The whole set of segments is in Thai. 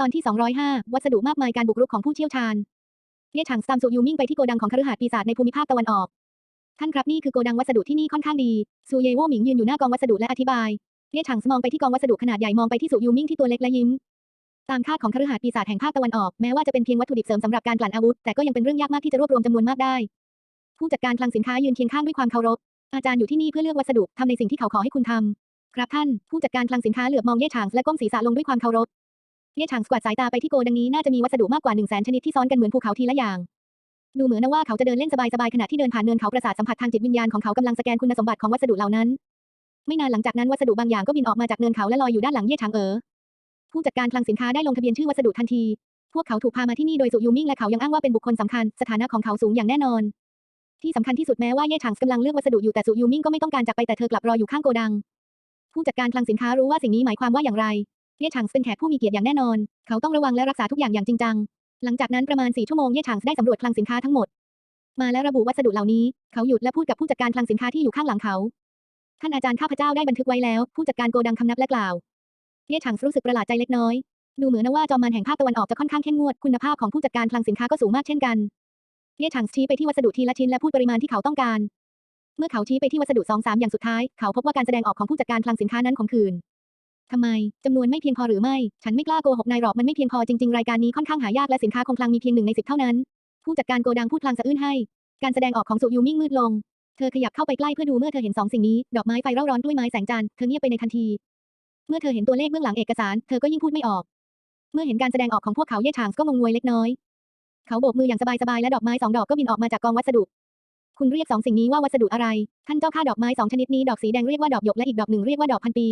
ตอนที่ 205 วัสดุมากมายการบุกรุกของผู้เชี่ยวชาญเย่ฉางซัมสุยูมิ่งไปที่โกดังของคฤหาสน์ปีศาจในภูมิภาคตะวันออก ท่านครับนี่คือโกดังวัสดุที่นี่ค่อนข้างดี ซูเยโวหมิงยืนอยู่หน้ากองวัสดุและอธิบายเย่ฉางมองไปที่กองวัสดุขนาดใหญ่มองไปที่สุยูมิ่งที่ตัวเล็กและยิ้ม ตามคาดของคฤหาสน์ปีศาจแห่งภาคตะวันออกแม้ว่าจะเป็นเพียงวัตถุดิบเสริมสำหรับการกลั่นอาวุธแต่ก็ยังเป็นเรื่องยากมากที่จะรวบรวมจำนวนมากได้ ผู้จัดการคลังสินค้ายืนเคียงข้างด้วยความเคารพ อาจารย์อยู่ที่นี่เพื่อเลือกวัสดุทำในสิ่งที่เขาขอให้คุณทำครับท่านผู้จัดการคลังสินค้าเหลือบมองเย่ฉางและก้มศีรษะลงด้วยความเคารพ เย่ฉางสกวาดสายตาไปที่โกดังนี้น่าจะมีวัสดุมากกว่า1 0 0 0 0แสนชนิดที่ซ้อนกันเหมือนภูเขาทีละอย่าง ดูเหมือนนะว่าเขาจะเดินเล่นสบายๆขณะที่เดินผ่านเนินเขาประสาทสัมผัสทางจิตวิญญาณของเขากำลังสแกนคุณสมบัติของวัสดุเหล่านั้น ไม่นานหลังจากนั้นวัสดุบางอย่างก็บินออกมาจากเนินเขาและลอยอยู่ด้านหลังเย่ฉางเอ๋อผู้จัดการคลังสินค้าได้ลงทะเบียนชื่อวัสดุทันที พวกเขาถูกพามาที่นี่โดยสุยูมิ่งและเขายังอ้างว่าเป็นบุคคลสำคัญสถานะของเขาสูงอย่างแน่นอน ที่สำคัญที่สุดแม้ว่าเย่ฉางกำลังเลือกวัสดุอยู่แต่สุยูมิ่งก็ไม่ต้องการจากไปแต่เธอกลับรออยู่ข้างโกดัง ผู้จัดการคลังสินค้ารู้ว่าสิ่งนี้หมายความว่าอย่างไร เย่ฉางเป็นแขกผู้มีเกียรติอย่างแน่นอน เขาต้องระวังและรักษาทุกอย่างอย่างจริงจัง หลังจากนั้นประมาณ4ชั่วโมงเย่ฉางได้สำรวจคลังสินค้าทั้งหมด มาและระบุวัสดุเหล่านี้ เขาหยุดและพูดกับผู้จัดการคลังสินค้าที่อยู่ข้างหลังเขา ท่านอาจารย์ข้าพเจ้าได้บันทึกไว้แล้ว ผู้จัดการโกดังคำนับและกล่าว เย่ฉางรู้สึกประหลาดใจเล็กน้อย ดูเหมือนว่าจอมมารแห่งภาคตะวันออกจะค่อนข้างเข้มงวด คุณภาพของผู้จัดการคลังสินค้าก็สูงมากเช่นกัน เย่ฉางชี้ไปที่วัสดุทีละชิ้นและพูดปริมาณที่เขาต้องการ เมื่อเขาชี้ไปที่วัสดุสองสามอย่างสุดท้าย เขาพบว่าการแสดงออกของผู้จัดการคลังสินค้านั้นขมขื่น ทำไมจำนวนไม่เพียงพอหรือไม่ ฉันไม่กล้าโกหกนายหรอกมันไม่เพียงพอจริงๆ รายการนี้ค่อนข้างหายากและสินค้าคงคลังมีเพียงหนึ่งในสิบเท่านั้น ผู้จัดการโกดังพูดพลางสะอื้นให้ การแสดงออกของสุยูมิ่งมืดลง เธอขยับเข้าไปใกล้เพื่อดูเมื่อเธอเห็นสองสิ่งนี้ ดอกไม้ไฟเร่าร้อนด้วยไม้แสงจันทร์เธอเงียบไปในทันที เมื่อเธอเห็นตัวเลขเบื้องหลังเอกสาร เธอก็ยิ่งพูดไม่ออก เมื่อเห็นการแสดงออกของพวกเขาเย่ฉางก็งงงวยเล็กน้อย เขาโบกมืออย่างสบายๆและดอกไม้สองดอกก็บินออกมาจากกองวัสดุคุณเรียกสองสิ่งนี้ว่าวัสดุอะไร ท่านเจ้าข้าดอกไม้สองชนิดนี้ดอกสีแดงเรียกว่าดอกหยกและอีกดอกหนึ่งเรียกว่าดอกพันปี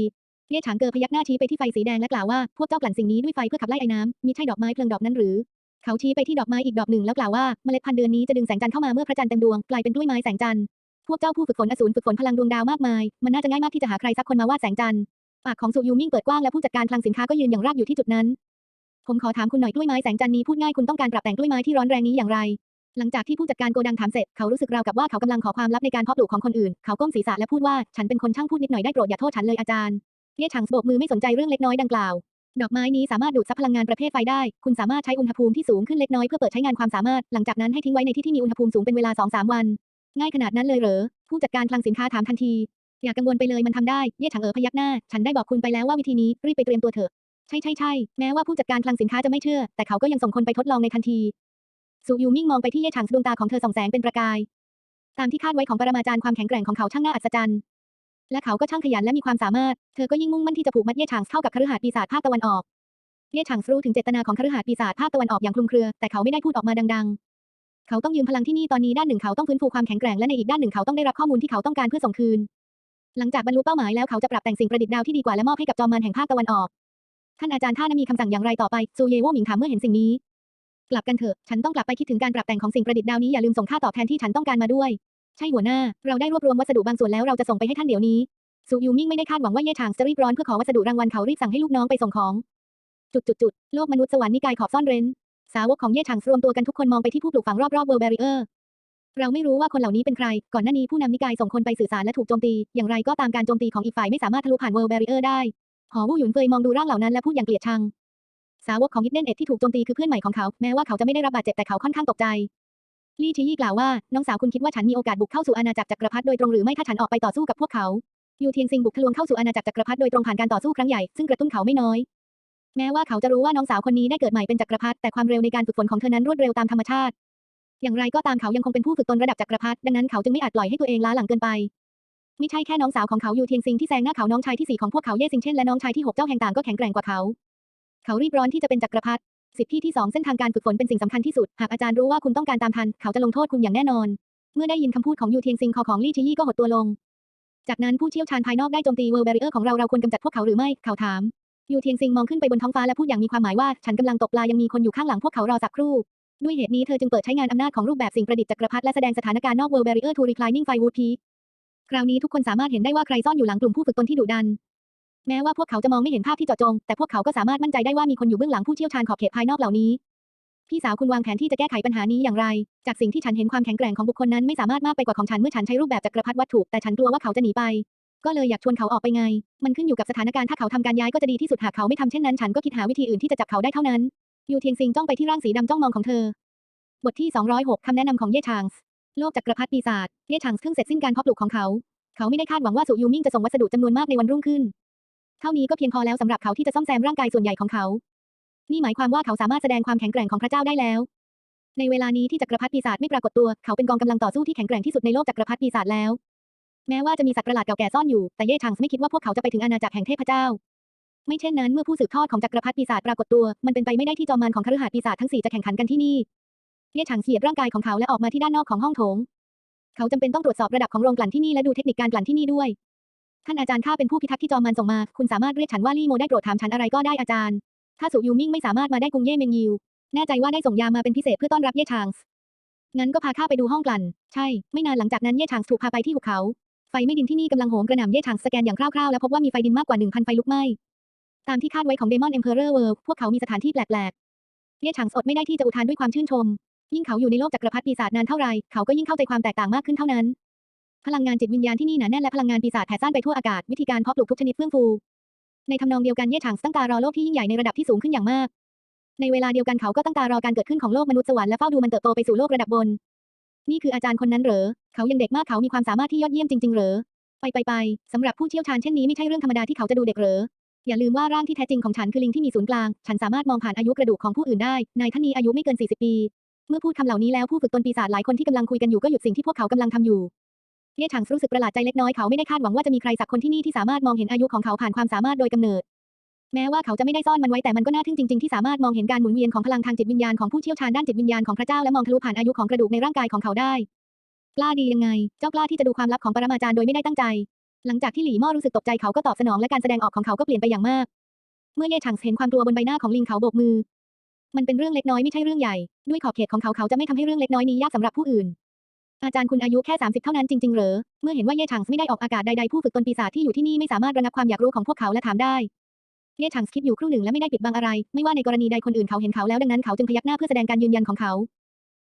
ย่ฉางเกอพยักหน้าชี้ไปที่ไฟสีแดงและกล่าวว่า พวกเจ้ากลั่นสิ่งนี้ด้วยไฟเพื่อขับไล่ไอ้น้ำมิใช่ดอกไม้เพลิงดอกนั้นหรือ เขาชี้ไปที่ดอกไม้อีกดอกหนึ่งแล้วกล่าวว่าเมล็ดพันธุ์เดือนนี้จะดึงแสงจันทร์เข้ามาเมื่อพระจันทร์เต็มดวงกลายเป็นกล้วยไม้แสงจันทร์พวกเจ้าผู้ฝึกฝนอสูรฝึกฝนพลังดวงดาวมากมาย มันน่าจะง่ายมากที่จะหาใครสักคนมาวาดแสงจันทร์ปากของสุยูมิ่งเปิดกว้างและผู้จัดการคลังสินค้าก็ยืนอย่างรากอยู่ที่จุดนั้น ผมขอถามคุณหน่อยกล้วยไม้แสงจันทร์นี้พูดง่ายคุณต้องการปรับแต่งกล้วยไม้ที่ร้อนแรงนี้อย่างไร หลังจากที่ผู้จัดการโกดังถามเสร็จเขารู้สึกราวกับว่าเขากำลังขอความลับในการเพาะปลูกของคนอื่น เขาก้มศีรษะและพูดว่า ฉันเป็นคนช่างพูดนิดหน่อยได้โปรดอย่าโทษฉันเลยอาจารย์ เย่ฉางโบกมือไม่สนใจเรื่องเล็กน้อยดังกล่าว ดอกไม้นี้สามารถดูดซับพลังงานประเภทไฟได้ คุณสามารถใช้อุณหภูมิที่สูงขึ้นเล็กน้อยเพื่อเปิดใช้งานความสามารถ หลังจากนั้นให้ทิ้งไว้ในที่ที่มีอุณหภูมิสูงเป็นเวลา 2-3 วัน ง่ายขนาดนั้นเลยเหรอ ผู้จัดการคลังสินค้าถามทันที อย่ากังวลไปเลยมันทำได้ เย่ฉางเอ๋อพยักหน้า ฉันได้บอกคุณไปแล้วว่าวิธีนี้ รีบไปเตรียมตัวเถอะ ใช่ใช่ใช่แม้ว่าผู้จัดการคลังสินค้าจะไม่เชื่อ แต่เขาก็ยังส่งคนไปทดลองในทันทีสุยูมิ่งมองไปที่เย่ฉางดวงตาของเธอส่องแสงเป็นประกาย ตามที่คาดไว้ของปรมาจารย์ความแข็งแกร่งของเขาช่างน่าอัศจรรย์ และเขาก็ช่างขยันและมีความสามารถ เธอก็ยิ่งมุ่งมั่นที่จะผูกมัดเย่ฉางเข้ากับคฤหาสน์ปีศาจภาคตะวันออก เย่ฉางรู้ถึงเจตนาของคฤหาสน์ปีศาจภาคตะวันออกอย่างคลุมเครือ แต่เขาไม่ได้พูดออกมาดัง ๆ เขาต้องยืมพลังที่นี่ตอนนี้ด้านหนึ่งเขาต้องฟื้นฟูความแข็งแกร่งและในอีกด้านหนึ่งเขาต้องได้รับข้อมูลที่เขาต้องการเพื่อส่งคืน หลังจากบรรลุเป้าหมายแล้วเขาจะปรับแต่งสิ่งประดิษฐ์ดาวที่ดีกว่าและมอบให้กับจอมมารแห่งภาคตะวันออก ท่านอาจารย์ท่านมีคำสั่งอย่างไรต่อไปซูเยโวหมิงถามเมื่อเห็นสิ่งนี้ กลับกันเถอะ ฉันต้องกลับไปคิดถึงการปรับแต่งของสิ่งประดิษฐ์ดาวนี้อย่าลืมส่งค่าตอบแทนที่ฉันต้องการมาด้วย ใช่หัวหน้า เราได้รวบรวมวัสดุบางส่วนแล้วเราจะส่งไปให้ท่านเดี๋ยวนี้ซูยูมิ่งไม่ได้คาดหวังว่าเย่ฉางจะรีบร้อนเพื่อขอวัสดุรางวัลเขารีบสั่งให้ลูกน้องไปส่งของ จุดจุดจุดโลกมนุษย์สวรรค์นิกายขอบซ่อนเร้น สาวกของเย่ฉางรวมตัวกันทุกคนมองไปที่ผู้ปลูกฝังรอบๆเวอร์แบริเออร์เราไม่รู้ว่าคนเหล่านี้เป็นใคร ก่อนหน้านี้ผู้นำนิกายส่งคนไปสื่อสารและถูกโจมตี อย่างไรก็ตามการโจมตีของอีกฝ่ายไม่สามารถทะลุผ่านเวอร์แบริเออร์ได้ หอวู่หยุนเฟยมองดูร่างเหล่านั้นและพูดอย่างเกลียดชัง สาวกของฮิดเดนเอ็ดที่ถูกโจมตีคือเพื่อนใหม่ของเขา แม้ว่าเขาจะไม่ได้รับบาดเจ็บแต่เขาค่อนข้างตกใจ ลี่ชียี่กล่าวว่า น้องสาวคุณคิดว่าฉันมีโอกาสบุกเข้าสู่อาณาจักรจักรพรรดิโดยตรงหรือไม่ถ้าฉันออกไปต่อสู้กับพวกเขายูเทียงซิงบุกทะลวงเข้าสู่อาณาจักรจักรพรรดิโดยตรงผ่านการต่อสู้ครั้งใหญ่ซึ่งกระตุ้นเขาไม่น้อย แม้ว่าเขาจะรู้ว่าน้องสาวคนนี้ได้เกิดใหม่เป็นจักรพรรดิแต่ความเร็วในการฝึกฝนของเธอนั้นรวดเร็วตามธรรมชาติ อย่างไรก็ตามเขายังคงเป็นผู้ฝึกตนระดับจักรพรรดิดังนั้นเขาจึงไม่อาจปล่อยให้ตัวเองล้าหลังเกินไปไม่ใช่แค่น้องสาวของเขายูเทียงซิงที่แซงหน้าเขาน้องชายที่สี่ของพวกเขาเย่ซิงเช่นและน้องชายที่หกเจ้าแห่งต่างก็แข็งแกร่งกว่าเขา เขารีบร้อนที่จะเป็นจักรพรรดิ สิทธิที่สองเส้นทางการฝึกฝนเป็นสิ่งสำคัญที่สุด หากอาจารย์รู้ว่าคุณต้องการตามทัน เขาจะลงโทษคุณอย่างแน่นอน เมื่อได้ยินคำพูดของยูเทียงซิงคอของลี่ชียี่ก็หดตัวลง จากนั้นผู้เชี่ยวชาญภายนอกได้โจมตีเวอร์แบริเออร์ของเราเราควรกำจัดพวกเขาหรือไม่ เขาถาม ยูเทียงซิงมองขึ้นไปบนท้องฟ้าและพูดอย่างมีความหมายว่า ฉันกำลังตกปลายังมีคนอยู่ข้างหลังพวกเขารอสักครู่ ด้วยเหตุนี้เธอจึงเปิดใช้งานอำนาจของรูปแบบสิ่งประดิษฐ์จักรพรรดิและแสดงสถานการณ์นอกเวอร์แบริเออร์ทูรีคลายนิ่งไฟวูดพีคราวนี้ทุกคนสามารถเห็นได้ว่าใครซ่อนอยู่หลังกลุ่มผู้ฝึกตนที่ดุดัน แม้ว่าพวกเขาจะมองไม่เห็นภาพที่เจาะจง แต่พวกเขาก็สามารถมั่นใจได้ว่ามีคนอยู่เบื้องหลังผู้เชี่ยวชาญขอบเขตภายนอกเหล่านี้ พี่สาวคุณวางแผนที่จะแก้ไขปัญหานี้อย่างไร จากสิ่งที่ฉันเห็นความแข็งแกร่งของบุคคลนั้นไม่สามารถมากไปกว่าของฉันเมื่อฉันใช้รูปแบบจักรพรรดิวัตถุแต่ฉันกลัวว่าเขาจะหนีไป ก็เลยอยากชวนเขาออกไปไง มันขึ้นอยู่กับสถานการณ์ถ้าเขาทำการย้ายก็จะดีที่สุดหากเขาไม่ทำเช่นนั้นฉันก็คิดหาวิธีอื่นที่จะจับเขาได้เท่านั้นยูเทียงซิงจ้องไปที่ร่างสีดำจ้องมองของเธอ บทที่ 206คำแนะนำของเย่ชางส์โลกจักรพรรดิปีศาจเย่ชางส์เพิ่งเสร็จสิ้นการเพาะปลูกของเขา เขาไม่ได้คาดหวังว่าสุยูมิงจะส่งวัสดุจำนวนมากในวันรุ่งขึ้น ท่านี้ก็เพียงพอแล้วสำหรับเขาที่จะซ่อมแซมร่างกายส่วนใหญ่ของเขา นี่หมายความว่าเขาสามารถแสดงความแข็งแกร่งของพระเจ้าได้แล้ว ในเวลานี้ที่จักรพรรดิปีศาจไม่ปรากฏตัว เขาเป็นกองกำลังต่อสู้ที่แข็งแกร่งที่สุดในโลกจักรพรรดิปีศาจแล้ว แม้ว่าจะมีสัตว์ประหลาดเก่าแก่ซ่อนอยู่ แต่เย่ชางไม่คิดว่าพวกเขาจะไปถึงอาณาจักรแห่งเทพเจ้า ไม่เช่นนั้นเมื่อผู้สืบทอดของจักรพรรดิปีศาจปรากฏตัว มันเป็นไปไม่ได้ที่จอมมารของคฤหาสน์ปีศาจทั้งสี่จะแข่งขันกันที่นี่ เย่ฉางเฉียดร่างกายของเขาและออกมาที่ด้านนอกของห้องโถง เขาจำเป็นต้องตรวจสอบระดับของโรงกลั่นที่นี่และดูเทคนิคการกลั่นที่นี่ด้วย ท่านอาจารย์ข้าเป็นผู้พิทักษ์ที่จอมมารส่งมา คุณสามารถเรียกฉันว่าลี่โมได้โปรดถามฉันอะไรก็ได้อาจารย์ ถ้าสุยูมิ่งไม่สามารถมาได้กรุงเย่เมงยิว แน่ใจว่าได้ส่งยามาเป็นพิเศษเพื่อต้อนรับเย่ชางส์งั้นก็พาข้าไปดูห้องกลั่น ใช่ ไม่นานหลังจากนั้นเย่ชางส์ถูกพาไปที่หุบเขา ไฟไม่ดินที่นี่กำลังโหมกระหน่ำเย่ชางส์สแกนอย่างคร่าวๆแล้วพบว่ามีไฟดินมากกว่า1,000ไฟลุกไหม้ ตามที่คาดไว้ของเดมอนเอ็มเพอเรอร์เวิร์พวกเขามีสถานที่แปลกๆเย่ฉางอดไม่ได้ที่จะอุทานด้วยความชื่นชม ยิ่งเขาอยู่ในโลกจักรพรรดิปีศาจนานเท่าไรเขาก็ยิ่งเข้าใจความแตกต่างมากขึ้นเท่านั้น พลังงานจิตวิญญาณที่นี่หนาแน่นและพลังงานปีศาจแผ่ซ่านไปทั่วอากาศวิธีการเพาะปลูกทุกชนิดเฟื่องฟู ในทำนองเดียวกันเย่ฉางตั้งตารอโลกที่ยิ่งใหญ่ในระดับที่สูงขึ้นอย่างมาก ในเวลาเดียวกันเขาก็ตั้งตารอการเกิดขึ้นของโลกมนุษย์สวรรค์และเฝ้าดูมันเติบโตไปสู่โลกระดับบน นี่คืออาจารย์คนนั้นเหรอ เขายังเด็กมากเขามีความสามารถที่ยอดเยี่ยมจริงๆเหรอ ไปไปไปสำหรับผู้เชี่ยวชาญเช่นนี้ไม่ใช่เรื่องธรรมดาที่เขาจะดูเด็กเหรอ อย่าลืมว่าร่างที่แท้จริงของฉันคือลิงที่มีศูนย์กลาง ฉันสามารถมองผ่านอายุกระดูกของผู้อื่นได้ นายท่านนี้อายุไม่เกิน 40 ปี เมื่อพูดคำเหล่านี้แล้วผู้ฝึกตนปีศาจหลายคนที่กำลังคุยกันอยู่ก็หยุดสิ่งที่พวกเขากำลังทำอยู่ เย่ฉางรู้สึกประหลาดใจเล็กน้อยเขาไม่ได้คาดหวังว่าจะมีใครสักคนที่นี่ที่สามารถมองเห็นอายุของเขาผ่านความสามารถโดยกำเนิด แม้ว่าเขาจะไม่ได้ซ่อนมันไว้แต่มันก็น่าทึ่งจริงๆที่สามารถมองเห็นการหมุนเวียนของพลังทางจิตวิญญาณของผู้เชี่ยวชาญด้านจิตวิญญาณของพระเจ้าและมองทะลุผ่านอายุของกระดูกในร่างกายของเขาได้กล้าดียังไง เจ้ากล้าที่จะดูความลับของปรมาจารย์โดยไม่ได้ตั้งใจ หลังจากที่หลี่ม่อรู้สึกตกใจเขาก็ตอบสนองและการแสดงออกของเขาก็เปลี่ยนไปอย่างมาก เมื่อเย่ฉางเห็นความกลัวบนใบหน้าของลิงเขาโบกมือ มันเป็นเรื่องเล็กน้อยไม่ใช่เรื่องใหญ่ ด้วยขอบเขตของเขาเขาจะไม่ทำให้เรื่องเล็กน้อยนี้ยากสำหรับผู้อื่น อาจารย์คุณอายุแค่ 30 เท่านั้นจริงๆ เหรอ เมื่อเห็นว่าเย่ฉางไม่ได้ออกอากาศใดๆ ผู้ฝึกตนปีศาจที่อยู่ที่นี่ไม่สามารถระงับความอยากรู้ของพวกเขาและถามได้ เย่ฉางคิดอยู่ครู่หนึ่งและไม่ได้ปิดบังอะไร ไม่ว่าในกรณีใดคนอื่นเขาเห็นเขาแล้วดังนั้นเขาจึงพยักหน้าเพื่อแสดงการยืนยันของเขา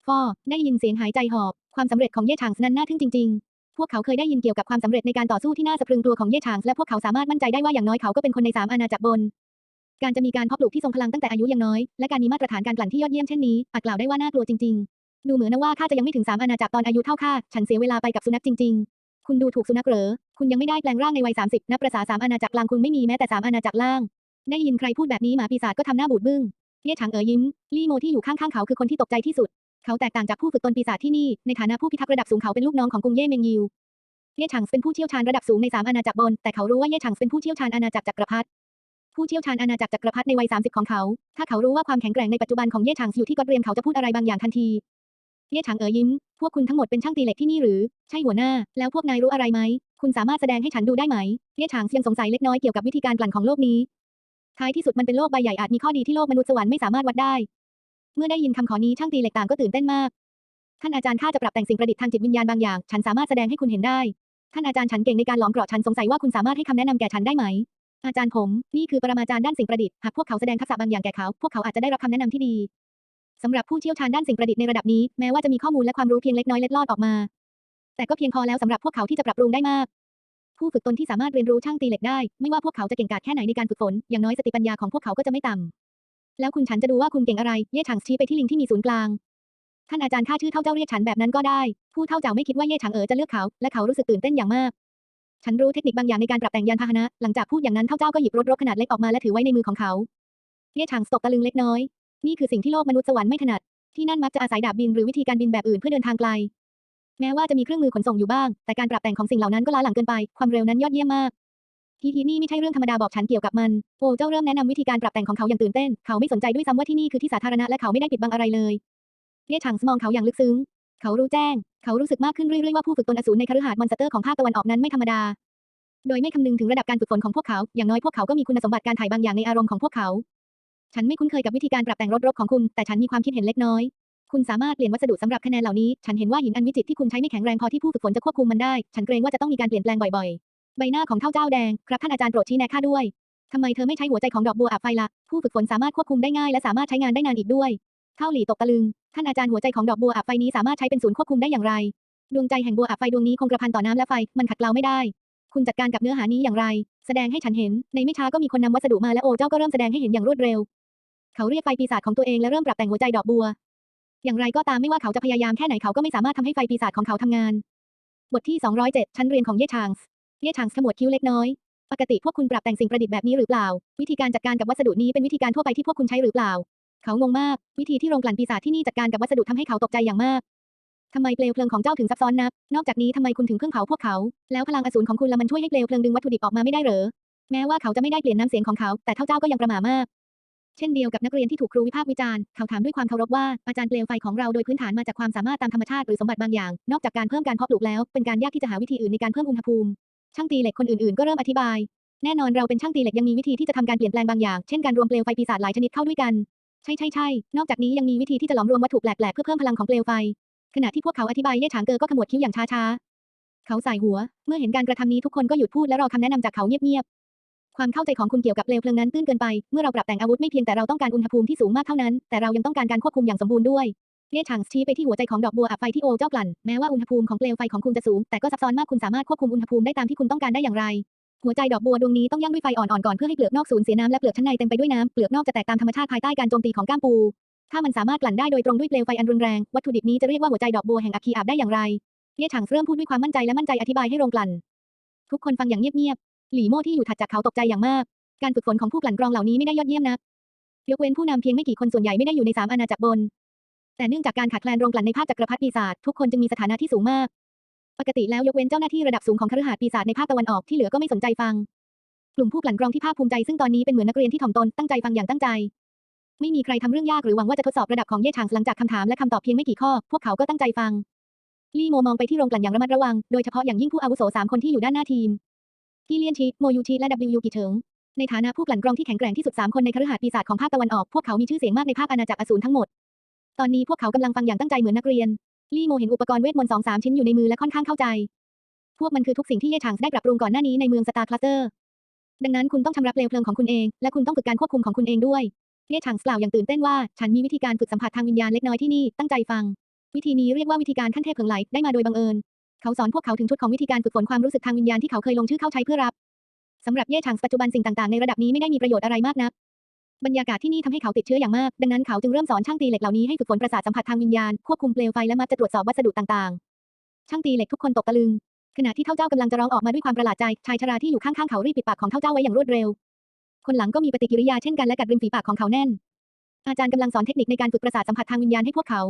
ฟอ ได้ยินเสียงหายใจหอบ ความสำเร็จของเย่ฉางนั้นน่าทึ่งจริง ๆ พวกเขาเคยได้ยินเกี่ยวกับความสำเร็จในการต่อสู้ที่น่าสะพรึงกลัวของเย่ฉางและพวกเขาสามารถมั่นใจได้ว่าอย่างน้อยเขาก็เป็นคนในสามอาณาจักรบนการจะมีการเพาะปลูกที่ทรงพลังตั้งแต่อายุยังน้อย และการมีมาตรฐานการกลั่นที่ยอดเยี่ยมเช่นนี้อาจกล่าวได้ว่าน่ากลัวจริง ดูเหมือนนะว่าข้าจะยังไม่ถึงสามอาณาจักรตอนอายุเท่าข้า ฉันเสียเวลาไปกับสุนัขจริง ๆ คุณดูถูกสุนัขเหรอ คุณยังไม่ได้แปลงร่างในวัย30นับประษาสามอาณาจักรกลางคุณไม่มีแม้แต่สามอาณาจักรล่าง ได้ยินใครพูดแบบนี้หมาปีศาจก็ทำหน้าบูดบึ้ง เย่ฉางเอ๋ยยิ้ม ลี่โมที่อยู่ข้างๆเขาคือคนที่ตกใจที่สุด เขาแตกต่างจากผู้ฝึกตนปีศาจที่นี่ ในฐานะผู้พิทักษ์ระดับสูงเขาเป็นลูกน้องของกรุงเย่เมงยิว เย่ฉางเป็นผู้เชี่ยวชาญระดับสูงในสามอาณาจักรบน แต่เขารู้ว่าเย่ฉางเป็นผู้เชี่ยวชาญอาณาจักรจักรพรรดิผู้เชี่ยวชาญอาณาจักรจักรพรรดิในวัย 30 ของเขา ถ้าเขารู้ว่าความแข็งแกร่งในปัจจุบันของเย่ฉางอยู่ที่ก็เตรียมเขาจะพูดอะไรบางอย่างทันที เย่ฉางเอ๋ยยิ้ม พวกคุณทั้งหมดเป็นช่างตีเหล็กที่นี่หรือ ใช่หัวหน้า แล้วพวกนายรู้อะไรไหม คุณสามารถแสดงให้ฉันดูได้ไหม เย่ฉางยังสงสัยเล็กน้อยเกี่ยวกับวิธีการกลั่นของโลกนี้ ท้ายที่สุดมันเป็นโลกใบใหญ่อาจมีข้อดีที่โลกมนุษย์สวรรค์ไม่สามารถวัดได้ เมื่อได้ยินคำขอนี้ช่างตีเหล็กต่างก็ตื่นเต้นมาก ท่านอาจารย์ข้าจะปรับแต่งสิ่งประดิษฐ์ทางจิตวิญญาณบางอย่าง ฉันสามารถแสดงให้คุณเห็นได้ ท่านอาจารย์ฉันเก่งในการหลอมเกราะฉันสงสัยว่าคุณสามารถให้คำแนะนำแก่ฉันได้ไหม อาจารย์ผม นี่คือปรมาจารย์ด้านสิ่งประดิษฐ์ หากพวกเขาแสดงทักษะบางอย่างแก่เขา พวกเขาอาจจะได้รับคำแนะนำที่ดี สำหรับผู้เชี่ยวชาญด้านสิ่งประดิษฐ์ในระดับนี้ แม้ว่าจะมีข้อมูลและความรู้เพียงเล็กน้อยเล็ดลอดออกมา แต่ก็เพียงพอแล้วสำหรับพวกเขาที่จะปรับปรุงได้มาก ผู้ฝึกตนที่สามารถเรียนรู้ช่างตีเหล็กได้ ไม่ว่าพวกเขาจะเก่งกาจแค่ไหนในการฝึกฝน อย่างน้อยสติปัญญาของพวกเขาก็จะไม่ต่ำแล้วคุณฉันจะดูว่าคุณเก่งอะไร เย่ฉางชี้ไปที่ลิงที่มีศูนย์กลาง ท่านอาจารย์ข้าชื่อเท่าเจ้าเรียกฉันแบบนั้นก็ได้ ผู้เท่าเจ้าไม่คิดว่าเย่ฉางเอ๋อจะเลือกเขา และเขารู้สึกตื่นเต้นอย่างมากฉันรู้เทคนิคบางอย่างในการปรับแต่งยานพาหนะ หลังจากพูดอย่างนั้นเท่าเจ้าก็หยิบรถรถขนาดเล็กออกมาและถือไว้ในมือของเขา เย่ฉางตกตะลึงเล็กน้อย นี่คือสิ่งที่โลกมนุษย์สวรรค์ไม่ถนัด ที่นั่นมักจะอาศัยดาบบินหรือวิธีการบินแบบอื่นเพื่อเดินทางไกล แม้ว่าจะมีเครื่องมือขนส่งอยู่บ้าง แต่การปรับแต่งของสิ่งเหล่านั้นก็ล้าหลังเกินไป ความเร็วนั้นยอดเยี่ยมมากทีทีนี่ไม่ใช่เรื่องธรรมดาบอกฉันเกี่ยวกับมันโอ้เจ้าเริ่มแนะนำวิธีการปรับแต่งของเขาอย่างตื่นเต้น เขาไม่สนใจด้วยซ้ำว่าที่นี่คือที่สาธารณะและเขาไม่ได้ปิดบังอะไรเลยเย่ฉางมองเขาอย่างลึกซึ้ง เขารู้แจ้ง เขารู้สึกมากขึ้นเรื่อยๆว่าผู้ฝึกตนอสูรในคฤหาสน์มอนสเตอร์ของภาคตะวันออกนั้นไม่ธรรมดา โดยไม่คำนึงถึงระดับการฝึกฝนของพวกเขา อย่างน้อยพวกเขาก็มีคุณสมบัติการถ่ายบางอย่างในอารมณ์ของพวกเขา ฉันไม่คุ้นเคยกับวิธีการปรับแต่งรถรบของคุณ แต่ฉันมีความคิดเห็นเล็กน้อย คุณสามารถเปลี่ยนวัสดุสำหรับคะแนนเหล่านี้ ฉันเห็นว่าหินอันวิจิตรที่คุณใช้ไม่แข็งแรงพอที่ผู้ฝึกฝนจะควบคุมมันได้ ฉันเกรงว่าจะต้องมีการเปลี่ยนแปลงบ่อยๆ ใบหน้าของเท่าเจ้าแดง ครับท่านอาจารย์โปรดชี้แนะข้าด้วยทำไมเธอไม่ใช้หัวใจของดอกบัวอาบไฟละผู้ฝึกฝนสามารถควบคุมได้ง่ายและสามารถใช้งานได้นานอีกด้วย เท่าหลี่ตกตะลึง ท่านอาจารย์หัวใจของดอกบัวอาบไฟนี้สามารถใช้เป็นศูนย์ควบคุมได้อย่างไร ดวงใจแห่งบัวอาบไฟดวงนี้คงกระพันต่อน้ำและไฟ มันขัดเกลาไม่ได้ คุณจัดการกับเนื้อหานี้อย่างไร แสดงให้ฉันเห็น ในไม่ช้าก็มีคนนำวัสดุมาและโอเจ้าก็เริ่มแสดงให้เห็นอย่างรวดเร็ว เขาเรียกไฟปีศาจของตัวเองและเริ่มปรับแต่งหัวใจดอกบัว อย่างไรก็ตามไม่ว่าเขาจะพยายามแค่ไหนเขาก็ไม่สามารถทำให้ไฟปีศาจของเขาทำงาน บทที่ 207 ชั้นเรียนของเย่ชางส์เย่ชางส์ขมวดคิ้วเล็กน้อย ปกติพวกคุณปรับแต่งสิ่งประดิษฐ์แบบนี้หรือเปล่า วิธีการจัดการกับวัสดุนี้เป็นวิธีการทั่วไปที่พวกคุณใช้หรือเปล่า เขางงมาก วิธีที่โรงกลั่นปีศาจที่นี่จัดการกับวัสดุทำให้เขาตกใจอย่างมากทำไมเปลวเพลิงของเจ้าถึงซับซ้อนนัก นอกจากนี้ทำไมคุณถึงเพิ่งเผาพวกเขา แล้วพลังอสูรของคุณละมันช่วยให้เปลวเพลิงดึงวัตถุดิบออกมาไม่ได้เหรอ แม้ว่าเขาจะไม่ได้เปลี่ยนน้ำเสียงของเขา แต่เท่าเจ้าก็ยังประหม่ามาก เช่นเดียวกับนักเรียนที่ถูกครูวิพากษ์วิจารณ์ เขาถามด้วยความเคารพว่า อาจารย์เปลวไฟของเราโดยพื้นฐานมาจากความสามารถตามธรรมชาติหรือสมบัติบางอย่าง นอกจากการเพิ่มการเพาะปลูกแล้ว เป็นการยากที่จะหาวิธีอื่นในการเพิ่มอุณหภูมิ ช่างตีเหล็กคนอื่นๆ ก็เริ่มอธิบาย แน่นอนเราเป็นช่างตีเหล็กยังมีวิธีที่จะทำการเปลี่ยนแปลงบางอย่าง เช่นการรวมเปลวไฟปีศาจหลายชนิดเข้าด้วยกัน ใช่ใช่ใช่นอกจากนี้ยังมีวิธีที่จะหลอมรวมวัตถุแปลกๆเพื่อเพิ่มพลังของเปลวไฟ ขณะที่พวกเขาอธิบายเย่ฉางเกอก็ขมวดคิ้วอย่างช้าๆ เขาสายหัว เมื่อเห็นการกระทำนี้ทุกคนก็หยุดพูดและรอคำแนะนำจากเขาเงียบๆ ความเข้าใจของคุณเกี่ยวกับเปลวเพลิงนั้นตื้นเกินไป เมื่อเราปรับแต่งอาวุธไม่เพียงแต่เราต้องการอุณหภูมิที่สูงมากเท่านั้น แต่เรายังต้องการการควบคุมอย่างสมบูรณ์ด้วยเย่ฉางชี้ไปที่หัวใจของดอกบัวอับไฟที่โอเจ้ากลั่น แม้ว่าอุณหภูมิของเปลวไฟของคุณจะสูง แต่ก็ซับซ้อนมาก คุณสามารถควบคุมอุณหภูมิได้ตามที่คุณต้องการได้อย่างไร หัวใจดอกบัวดวงนี้ต้องย่างด้วยไฟอ่อนๆก่อนเพื่อให้เปลือกนอกสูญเสียน้ำและเปลือกชั้นในเต็มไปด้วยน้ำ เปลือกนอกจะแตกตามธรรมชาติภายใต้การโจมตีของก้ามปู ถ้ามันสามารถกลั่นได้โดยตรงด้วยเปลวไฟอันรุนแรง วัตถุดิบนี้จะเรียกว่าหัวใจดอกบัวแห่งอัคคีอาบได้อย่างไรเย่ฉางเริ่มพูดด้วยความมั่นใจและมั่นใจอธิบายให้โรงกลั่นทุกคนฟังอย่างเงียบๆ หลี่โม่ที่อยู่ถัดจากเขาตกใจอย่างมาก การฝึกฝนของผู้กลั่นกรองเหล่านี้ไม่ได้ยอดเยี่ยมนัก ยกเว้นผู้นำเพียงไม่กี่คนส่วนใหญ่ไม่ได้อยู่ในสามอาณาจักรบน แต่เนื่องจากการขาดแคลนโรงกลั่นในภาคจักรพรรดิปีศาจทุกคนจึงมีสถานะที่สูงมาก ปกติแล้วยกเว้นเจ้าหน้าที่ระดับสูงของคฤหาสน์ปีศาจในภาคตะวันออกที่เหลือก็ไม่สนใจฟัง กลุ่มผู้กลั่นกรองที่ภาคภูมิใจซึ่งตอนนี้เป็นเหมือนนักเรียนที่ถ่อมตนตั้งใจฟังอย่างตั้งใจ ไม่มีใครทำเรื่องยากหรือหวังว่าจะทดสอบระดับของเย่ฉางหลังจากคำถามและคำตอบเพียงไม่กี่ข้อ พวกเขาก็ตั้งใจฟังลี่โมมองไปที่โรงกลั่นอย่างระมัดระวัง โดยเฉพาะอย่างยิ่งผู้อาวุโสสามคนที่อยู่ด้านหน้าทีม กี้เลียนชิโมยูชิและ W ยูกิเฉิงในฐานะผู้กลั่นกรองที่แข็งแกร่งที่สุดสามคนในคฤหาสน์ปีศาจของภาคตะวันออก พวกเขามีชื่อเสียงมากในภาคอาณาจักรอสูรทั้งหมด ตอนนี้พวกเขากำลังฟังอย่างตั้งใจเหมือนนักเรียน ลี่โมเห็นอุปกรณ์เวทมนต์สองสามชิ้นอยู่ในมือและค่อนข้างเข้าใจ พวกมันคือทุกสิ่งที่เย่ฉางได้ปรับปรุงก่อนหน้านี้ในเมืองสตาร์คลัสเตอร์ ดังนั้นคุณต้องชำระเปลวเพลิงของคุณเอง และคุณต้องฝึกการควบคุมของคุณเองด้วย เย่ฉางกล่าวอย่างตื่นเต้นว่า ฉันมีวิธีการฝึกสัมผัสทางวิญญาณเล็กน้อยที่นี่ ตั้งใจฟัง วิธีนี้เรียกว่าวิธีการขั้นเทพเผิงไหล ได้มาโดยบังเอิญ เขาสอนพวกเขาถึงชุดของวิธีการฝึกฝนความรู้สึกทางวิญญาณที่เขาเคยลงชื่อเข้าใช้เพื่อรับสำหรับเย่ฉางปัจจุบันสิ่งต่างๆในระดับนี้ไม่ได้มีประโยชน์อะไรมากนัก บรรยากาศที่นี่ทำให้เขาติดเชื้ออย่างมาก ดังนั้นเขาจึงเริ่มสอนช่างตีเหล็กเหล่านี้ให้ฝึกฝนประสาทสัมผัสทางวิญญาณ ควบคุมเปลวไฟและมักจะตรวจสอบวัสดุต่างๆ ช่างตีเหล็กทุกคนตกตะลึง ขณะที่เท่าเจ้ากำลังจะร้องออกมาด้วยความประหลาดใจ ชายชราที่อยู่ข้างๆเขารีบปิดปากของเท่าเจ้าไว้อย่างรวดเร็ว คนหลังก็มีปฏิกิริยาเช่นกันและกัดริมฝีปากของเขาแน่น อาจารย์กำลังสอนเทคนิคในการฝึกประสาทสัมผัสทางวิญญาณให้พวกเขา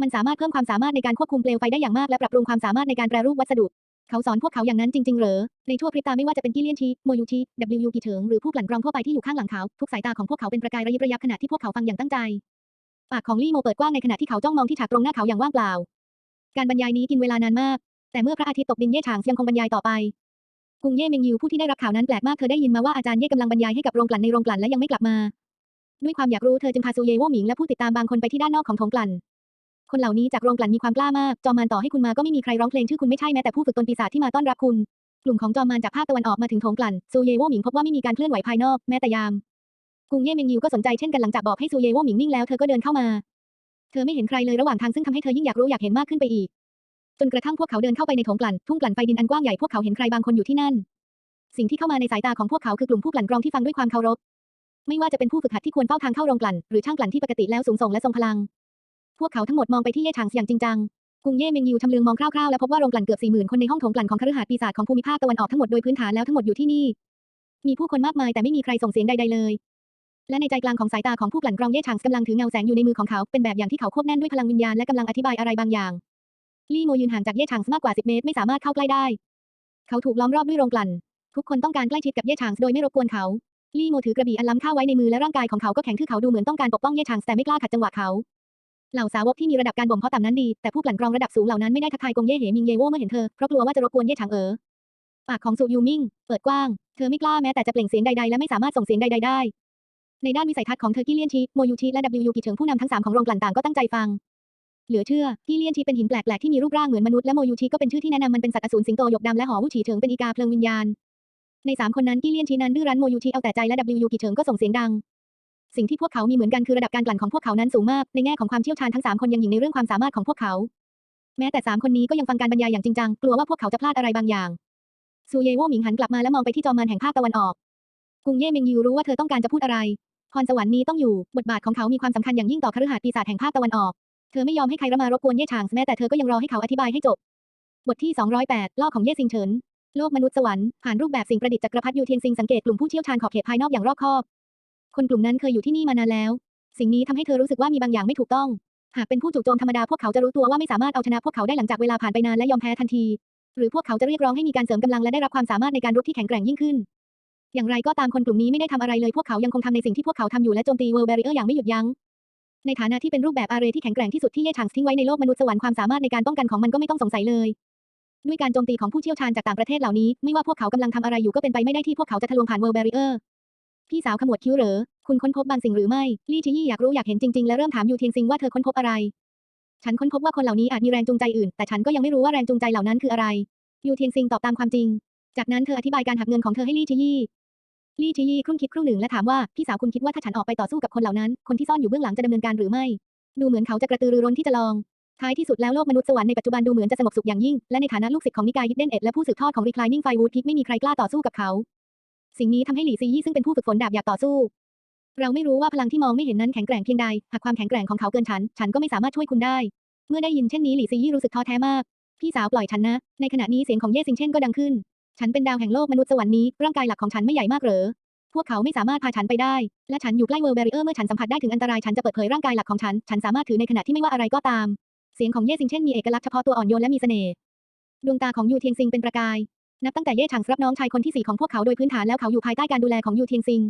มันสามารถเพิ่มความสามารถในการควบคุมเปลวไฟได้อย่างมากและปรับปรุงความสามารถในการแปรรูปวัสดุ เขาสอนพวกเขาอย่างนั้นจริง ๆ เหรอ ในชั่วพริบตาไม่ว่าจะเป็นกี้เลียนชีโมยูชิ W กิเฉิงหรือผู้กลั่นกรองทั่วไปที่อยู่ข้างหลังเขา ทุกสายตาของพวกเขาเป็นประกายระยิบระยับขณะที่พวกเขาฟังอย่างตั้งใจ ปากของลี่โมเปิดกว้างในขณะที่เขาจ้องมองที่ฉากตรงหน้าเขาอย่างว่างเปล่า การบรรยายนี้กินเวลานานมาก แต่เมื่อพระอาทิตย์ตกดินเย่ฉางยังคงบรรยายต่อไปกุงเย่เมงยิวผู้ที่ได้รับข่าวนั้นแปลกมากเธอได้ยินมาว่าอาจารย์เย่กำลังบรรยายให้กับโรงกลั่นในโรงกลั่นและยังไม่กลับมา ด้วยความอยากรู้เธอจึงพาซูเยโวหมิงและผู้ติดตามบางคนไปที่ด้านนอกของโถงกลั่น คนเหล่านี้จากโรงกลั่นมีความกล้ามาก จอมมารต่อให้คุณมาก็ไม่มีใครร้องเพลงชื่อคุณไม่ใช่แม้แต่ผู้ฝึกตนปีศาจที่มาต้อนรับคุณ กลุ่มของจอมมารจากภาคตะวันออกมาถึงโถงกลั่นซูเยโวหมิงพบว่าไม่มีการเคลื่อนไหวภายนอกแม้แต่ยามกุงเย่เมงยิวก็สนใจเช่นกันหลังจากบอกให้ซูเยโวหมิงนิ่งแล้วเธอก็เดินเข้ามาเธอไม่เห็นใครเลยระหว่างทางซึ่งทำให้เธอยิ่งอยากรู้อยากเห็นมากขึ้นไปอีก จนกระทั่งพวกเขาเดินเข้าไปในโถงกลั่นทุ่งกลั่นไฟดินอันกว้างใหญ่พวกเขาเห็นใครบางคนอยู่ที่นั่น สิ่งที่เข้ามาในสายตาของพวกเขาคือกลุ่มผู้กลั่นกรองที่ฟังด้วยความเคารพ ไม่ว่าจะเป็นผู้ฝึกหัดที่ควรเฝ้าทางเข้าโรงกลั่นหรือช่างกลั่นที่ปกติแล้วสูงส่งและทรงพลัง วกเขาทั้งหมดมองไปที่เย่ฉางอย่างจริงจังกุงเย่เมงยิวชำเลืองมองคร่าวๆ และพบว่าโรงกลั่นเกือบสี่หมื่นคนในห้องโถงกลั่นของคฤหาสน์ปีศาจของภูมิภาคตะวันออกทั้งหมดโดยพื้นฐานแล้วทั้งหมดอยู่ที่นี่ มีผู้คนมากมายแต่ไม่มีใครส่งเสียงใดๆเลย และในใจกลางของสายตาของผู้กลั่นกรองเย่ฉางกำลังถือเงาแสงอยู่ในมือของเขาเป็นแบบอย่างที่เขาควบแน่นด้วยพลังวิญญาณและกำลังอธิบายอะไรบางอย่างลี่โมยืนห่างจากเย่ฉางมากกว่า10เมตรไม่สามารถเข้าใกล้ได้ เขาถูกล้อมรอบด้วยโรงกลั่น ทุกคนต้องการใกล้ชิดกับเย่ฉางโดยไม่รบกวนเขาลี่โมถือกระบี่อันล้ำค่าไว้ในมือและร่างกายของเขาก็แข็งทื่อเขาดูเหมือนต้องการปกป้องเย่ฉางแต่ไม่กล้าขัดจังหวะเขา เหล่าสาวกที่มีระดับการบ่มเพาะต่ำนั้นดี แต่ผู้กลั่นกรองระดับสูงเหล่านั้นไม่ได้ทักทายกงเย่เหมิงเยโว่เมื่อเห็นเธอ เพราะกลัวว่าจะรบกวนเย่ฉางเอ๋อ ปากของสุยูมิงเปิดกว้าง เธอไม่กล้าแม้แต่จะเปล่งเสียงใดๆและไม่สามารถส่งเสียงใดๆได้ ในด้านวิสัยทัศน์ของเธอกี้เลียนชีโมยูชิและ W ยูกิเฉิงผู้นำทั้งสามของโรงกลั่นต่างก็ตั้งใจฟัง เหลือเชื่อกี้เลียนชีเป็นหินแปลกๆที่มีรูปร่างเหมือนมนุษย์และโมยูชิก็เป็นชื่อที่แนะนำมันเป็นสัตว์อสูรสิงโตหยกดำและหอวูฉีเฉิงเป็นอีกาเพลิงวิญญาณในสามคนนั้นกี้เลียนชีนั้นดื้อรั้นโมยูชิเอาแต่ใจและ W ยูกิเฉิงก็ส่งเสียงดัง สิ่งที่พวกเขามีเหมือนกันคือระดับการกลั่นของพวกเขานั้นสูงมาก ในแง่ของความเชี่ยวชาญทั้งสามคนยังหญิงในเรื่องความสามารถของพวกเขา แม้แต่สามคนนี้ก็ยังฟังการบรรยายอย่างจริงจัง กลัวว่าพวกเขาจะพลาดอะไรบางอย่าง ซูเยโวหมิงหันกลับมาและมองไปที่จอมมารแห่งภาคตะวันออก กุงเย่เมงยูรู้ว่าเธอต้องการจะพูดอะไร พรสวรรค์นี้ต้องอยู่ บทบาทของเขามีความสำคัญอย่างยิ่งต่อคฤหาสน์ปีศาจแห่งภาคตะวันออก เธอไม่ยอมให้ใครระมารบกวนเย่ฉางแม้แต่เธอก็ยังรอให้เขาอธิบายให้จบ บทที่ 208ล่อของเย่ซิงเฉินโลกมนุษย์สวรรค์ผ่านรูปแบบสิ่งประดิษฐ์จักรพรรดิยูเทียนซิงสังเกตกลุ่มผู้เชี่ยวชาญขอบเขตภายนอกอย่างรอบคอบ คนกลุ่มนั้นเคยอยู่ที่นี่มานานแล้ว สิ่งนี้ทำให้เธอรู้สึกว่ามีบางอย่างไม่ถูกต้อง หากเป็นผู้จู่โจมธรรมดาพวกเขาจะรู้ตัวว่าไม่สามารถเอาชนะพวกเขาได้หลังจากเวลาผ่านไปนานและยอมแพ้ทันที หรือพวกเขาจะเรียกร้องให้มีการเสริมกำลังและได้รับความสามารถในการรบที่แข็งแกร่งยิ่งขึ้น อย่างไรก็ตามคนกลุ่มนี้ไม่ได้ทำอะไรเลยพวกเขายังคงทำในสิ่งที่พวกเขาทำอยู่และโจมตีเวอร์เบริเออร์อย่างไม่หยุดยั้งในฐานะที่เป็นรูปแบบอาเรที่แข็งแกร่งที่สุดที่เย่ฉางทิ้งไว้ในโลกมนุษย์สวรรค์ความสามารถในการป้องกันของมันก็ไม่ต้องสงสัยเลย ด้วยการโจมตีของผู้เชี่ยวชาญจากต่างประเทศเหล่านี้ ไม่ว่าพวกเขากำลังทำอะไรอยู่ก็เป็นไปไม่ได้ที่พวกเขาจะทะลวงผ่านเวอร์เบริเออร์ พี่สาวขมวดคิ้วเหรอ คุณค้นพบบางสิ่งหรือไม่ ลี่ชิยี่อยากรู้อยากเห็นจริงๆ และเริ่มถามยูเทียงซิงว่าเธอค้นพบอะไร ฉันค้นพบว่าคนเหล่านี้อาจมีแรงจูงใจอื่น แต่ฉันก็ยังไม่รู้ว่าแรงจูงใจเหล่านั้นคืออะไร ยูเทียงซิงตอบตามความจริง จากนั้นเธออธิบายการหักเงินของเธอให้ลี่ชิยี่ ลี่ชิยี่ครุ่นคิดครู่หนึ่งและถามว่าพี่สาวคุณคิดว่าถ้าฉันออกไปต่อสู้กับคนเหล่านั้น คนที่ซ่อนอยู่เบื้องหลังจะดำเนินการหรือไม่ ดูเหมือนเขาจะกระตือรือร้นที่จะลองท้ายที่สุดแล้วโลกมนุษย์สวรรค์ในปัจจุบันดูเหมือนจะสงบสุขอย่างยิ่ง และในฐานะลูกศิษย์ของนิกายฮิดเดนเอ็ดและผู้สืบทอดของ Reclining Firewood Peak ไม่มีใครกล้าต่อสู้กับเขา สิ่งนี้ทำให้หลี่ซียี่ซึ่งเป็นผู้ฝึกฝนดาบอยากต่อสู้ เราไม่รู้ว่าพลังที่มองไม่เห็นนั้นแข็งแกร่งเพียงใด หากความแข็งแกร่งของเขาเกินฉัน ฉันก็ไม่สามารถช่วยคุณได้ เมื่อได้ยินเช่นนี้หลี่ซียี่รู้สึกท้อแท้มาก พี่สาวปล่อยฉันนะ ในขณะนี้เสียงของเย่ซิงเช่นก็ดังขึ้น ฉันเป็นดาวแห่งโลกมนุษย์สวรรค์นี้ ร่างกายหลักของฉันไม่ใหญ่มากเหรอ พวกเขาไม่สามารถพาฉันไปได้ และฉันอยู่ใกล้เวอร์เบริเออร์เมื่อฉันสัมผัสได้ถึงอันตรายฉันจะเปิดเผยร่างกายหลักของฉัน ฉันสามารถถือในขณะที่ไม่ว่าอะไรก็ตาม เสียงของเย่ซิงเช่นมีเอกลักษณ์เฉพาะตัวอ่อนโยนและมีเสน่ห์ ดวงตาของยูเทียงซิงเป็นประกาย นับตั้งแต่เย่ฉางรับน้องชายคนที่สี่ของพวกเขาโดยพื้นฐานแล้วเขาอยู่ภายใต้การดูแลของยูเทียงซิง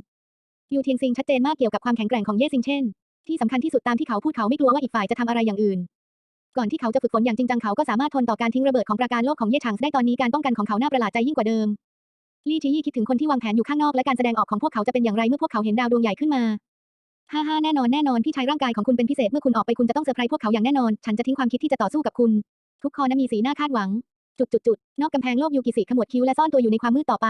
ยูเทียงซิงชัดเจนมากเกี่ยวกับความแข็งแกร่งของเย่ซิงเช่น ที่สำคัญที่สุดตามที่เขาพูดเขาไม่กลัวว่าอีกฝ่ายจะทำอะไรอย่างอื่น ก่อนที่เขาจะฝึกฝนอย่างจริงจังเขาก็สามารถทนต่อการทิ้งระเบิดของปราการโลกของเย่ฉางได้ตอนนี้การป้องกันของเขาน่าประหลาดใจยิ่งกว่าเดิม ลี่ชียี่คิดถึงคนที่วางแผนอยู่ข้างนอกและการแสดงออกของพวกเขาจะเป็นอย่างไรเมื่อพวกเขาเห็นดาวดวงใหญ่ขึ้นมาฮ่าฮ่าแน่นอนแน่นอนพี่ชายร่างกายของคุณเป็นพิเศษเมื่อคุณออกไปคุณจะต้องเซอร์ไพรส์พวกเขาอย่างแน่นอน ฉันจะทิ้งความคิดที่จะต่อสู้กับคุณ ทุกคนนั้นมีสีหน้าคาดหวัง จุดจุดจุดนอกกำแพงโลกยูกิสิขมวดคิ้วและซ่อนตัวอยู่ในความมืดต่อไป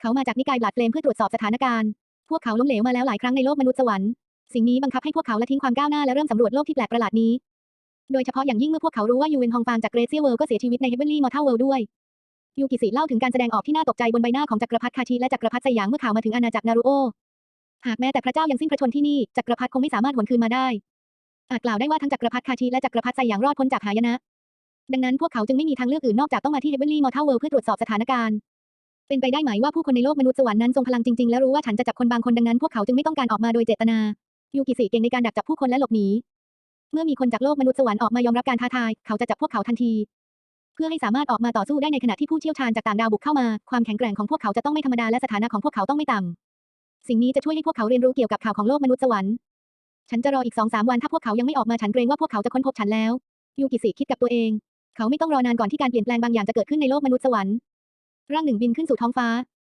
เขามาจากนิกายบลัดเฟลมเพื่อตรวจสอบสถานการณ์ พวกเขาล้มเหลวมาแล้วหลายครั้งในโลกมนุษย์สวรรค์ สิ่งนี้บังคับให้พวกเขาละทิ้งความก้าวหน้าและเริ่มสำรวจโลกที่แปลกประหลาดนี้ โดยเฉพาะอย่างยิ่งเมื่อพวกเขารู้ว่ายูเวนฮองฟางจากเกรเซียเวิลด์ก็เสียชีวิตในเฮเบนลี่มอร์ทัลเวิลด์ด้วย ยูกิสิเล่าถึงการแสดงออกที่น่าตกใจบนใบหน้าของจักรพรรดิคาชิและจักรพรรดิไซหยางเมื่อข่าวมาถึงอาณาจักรนารุโอ หากแม้แต่พระเจ้ายังสิ้นพระชนที่นี่จักรพรรดิคงไม่สามารถหวนคืนมาได้อาจกล่าวได้ว่าทั้งจักรพรรดิคาชิและจักรพรรดิไซยางรอดพ้นจากหายนะ ดังนั้นพวกเขาจึงไม่มีทางเลือกอื่นนอกจากต้องมาที่เฮเบนลี่มอร์ทัลเวิลด์เพื่อตรวจสอบสถานการณ์ เป็นไปได้ไหมว่าผู้คนในโลกมนุษย์สวรรค์นั้นทรงพลังจริงๆ และรู้ว่าฉันจะจับคนบางคนดังนั้นพวกเขาจึงไม่ต้องการออกมาโดยเจตนา ยูกิสิเก่งในการดักจับผู้คนและหลบหนี เมื่อมีคนจากโลกมนุษย์สวรรค์ออกมายอมรับการท้าทาย เขาจะจับพวกเขาทันที เพื่อให้สามารถออกมาต่อสู้ได้ในขณะที่ผู้เชี่ยวชาญจากต่างดาวบุกเข้ามา ความแข็งแกร่งของพวกเขาจะต้องไม่ธรรมดาและสถานะของพวกเขาต้องไม่ต่ำสิ่งนี้จะช่วยให้พวกเขาเรียนรู้เกี่ยวกับข่าวของโลกมนุษย์สวรรค์ฉันจะรออีกสองสามวันถ้าพวกเขายังไม่ออกมาฉันเกรงว่าพวกเขาจะค้นพบฉันแล้วยูกิสิคิดกับตัวเอง เขาไม่ต้องรอนานก่อนที่การเปลี่ยนแปลงบางอย่างจะเกิดขึ้นในโลกมนุษย์สวรรค์ร่างหนึ่งบินขึ้นสู่ท้องฟ้า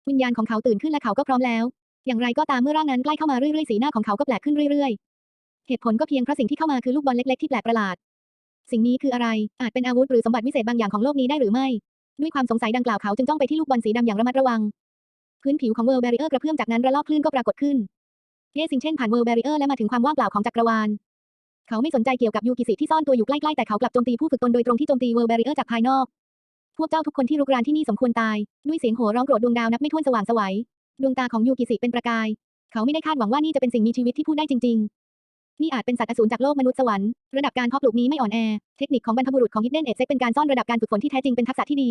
วิญญาณของเขาตื่นขึ้นและเขาก็พร้อมแล้ว อย่างไรก็ตามเมื่อร่างนั้นใกล้เข้ามาเรื่อยๆสีหน้าของเขาก็แปลกขึ้นเรื่อยๆ เหตุผลก็เพียงเพราะสิ่งที่เข้ามาคือลูกบอลเล็กๆที่แปลกประหลาด สิ่งนี้คืออะไร อาจเป็นอาวุธหรือสมบัติวิเศษบางอย่างของโลกนี้ได้หรือไม่ ด้วยความสงสัยดังกล่าวเขาจึงจ้องไปที่ลูกบอลสีดำอย่างระมัดระวัง พื้นผิวของเวอร์แบริเออร์กระเพื่อมจากนั้นระลอกคลื่นก็ปรากฏขึ้นเย่ซิงเช่นผ่านเวอร์แบริเออร์และมาถึงความว่างเปล่าของจักรวาล เขาไม่สนใจเกี่ยวกับยูกิสิที่ซ่อนตัวอยู่ใกล้ๆแต่เขากลับโจมตีผู้ฝึกตนโดยตรงที่โจมตีเวอร์ลแบริเออร์จากภายนอก พวกเจ้าทุกคนที่รุกรานที่นี่สมควรตาย ด้วยเสียงโห่ร้องโกรธดวงดาวนับไม่ถ้วนสว่างสวัยดวงตาของยูกิสิเป็นประกาย เขาไม่ได้คาดหวังว่านี่จะเป็นสิ่งมีชีวิตที่พูดได้จริง ๆ นี่อาจเป็นสัตว์อสูรจากโลกมนุษย์สวรรค์ระดับการเพาะปลูกนี้ไม่อ่อนแอเทคนิคของบรรพบุรุษของ Hidden Edge เป็นการซ่อนระดับการฝึกฝนที่แท้จริงเป็นทักษะที่ดี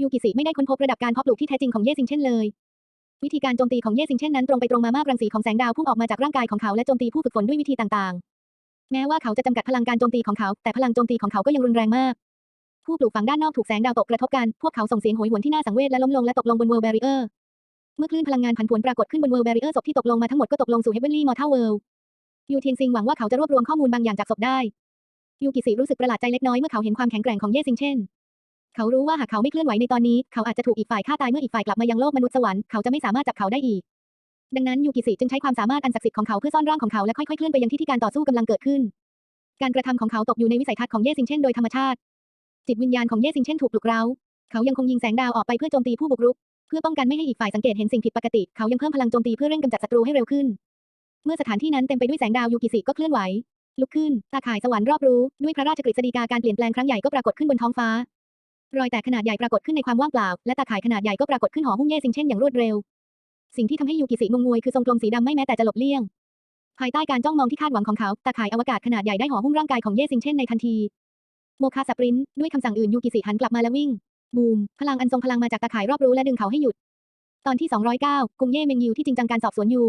ยูกิสิไม่ได้ค้นพบระดับการเพาะปลูกที่แท้จริงของเย่ซิงเช่นเลยวิธีการโจมตีของเย่ซิงเช่นนั้นตรงไปตรงมามากรังสีของแสงดาวพุ่งออกมาจากร่างกายของเขาและโจมตีผู้ฝึกฝนด้วยวิธีต่างๆ แม้ว่าเขาจะจำกัดพลังการโจมตีของเขา แต่พลังโจมตีของเขาก็ยังรุนแรงมาก ผู้ปลูกฝังด้านนอกถูกแสงดาวตกกระทบกัน พวกเขาส่งเสียงโหยหวนที่น่าสังเวชและล้มลงและตกลงบนเวอร์แบริเออร์ เมื่อคลื่นพลังงานผันผวนปรากฏขึ้นบนเวอร์แบริเออร์ศพที่ตกลงมาทั้งหมดก็ตกลงสู่เฮเบนลี่มอร์ทัลเวิลด์ยูเทียงซิงหวังว่าเขาจะรวบรวมข้อมูลบางอย่างจากศพได้ ยูกิสิรู้สึกประหลาดใจเล็กน้อยเมื่อเขาเห็นความแข็งแกร่งของเย่ซิงเช่น เขารู้ว่าหากเขาไม่เคลื่อนไหวในตอนนี้ เขาอาจจะถูกอีกฝ่ายฆ่าตายเมื่ออีกฝ่ายกลับมายังโลกมนุษย์สวรรค์ เขาจะไม่สามารถจับเขาได้อีก ดังนั้นยูกิสิจึงใช้ความสามารถอันศักดิ์สิทธิ์ของเขาเพื่อซ่อนร่างของเขาและค่อยๆเคลื่อนไปยังที่ที่การต่อสู้กำลังเกิดขึ้น การกระทำของเขาตกอยู่ในวิสัยทัศน์ของเย่ซิงเช่นโดยธรรมชาติ จิตวิญญาณของเย่ซิงเช่นถูกปลุกเร้า เขายังคงยิงแสงดาวออกไปเพื่อโจมตีผู้บุกรุก เพื่อป้องกันไม่ให้อีกฝ่ายสังเกตเห็นสิ่งผิดปกติ เขายังเพิ่มพลังโจมตีเพื่อเร่งกำจัดศัตรูให้เร็วขึ้น เมื่อสถานที่นั้นเต็มไปด้วยแสงดาวยูกิสิก็เคลื่อนไหว ลุกขึ้น ตาข่ายสวรรค์รอบรู้ ด้วยพระราชกฤษฎีกาการเปลี่ยนแปลงครั้งใหญ่ก็ปรากฏขึ้นบนท้องฟ้า รอยแตกขนาดใหญ่ปรากฏขึ้นในความว่างเปล่า และตาข่ายขนาดใหญ่ก็ปรากฏขึ้นหอหุ้มเย่ซิงเช่นอย่างรวดเร็ว สิ่งที่ทำให้ยูกิสิงงงวยคือทรงกลมสีดำไม่แม้แต่จะหลบเลี่ยง ภายใต้การจ้องมองที่คาดหวังของเขาตาข่ายอวกาศขนาดใหญ่ได้ห่อหุ้มร่างกายของเย่ซิงเช่นในทันที โมคาสปรินด้วยคำสั่งอื่นยูกิสิหันกลับมาและวิ่ง บูม พลังอันทรงพลังมาจากตาข่ายรอบรู้และดึงเขาให้หยุด ตอนที่ 209กรุงเย่เมงยิวที่จริงจังการสอบสวนยู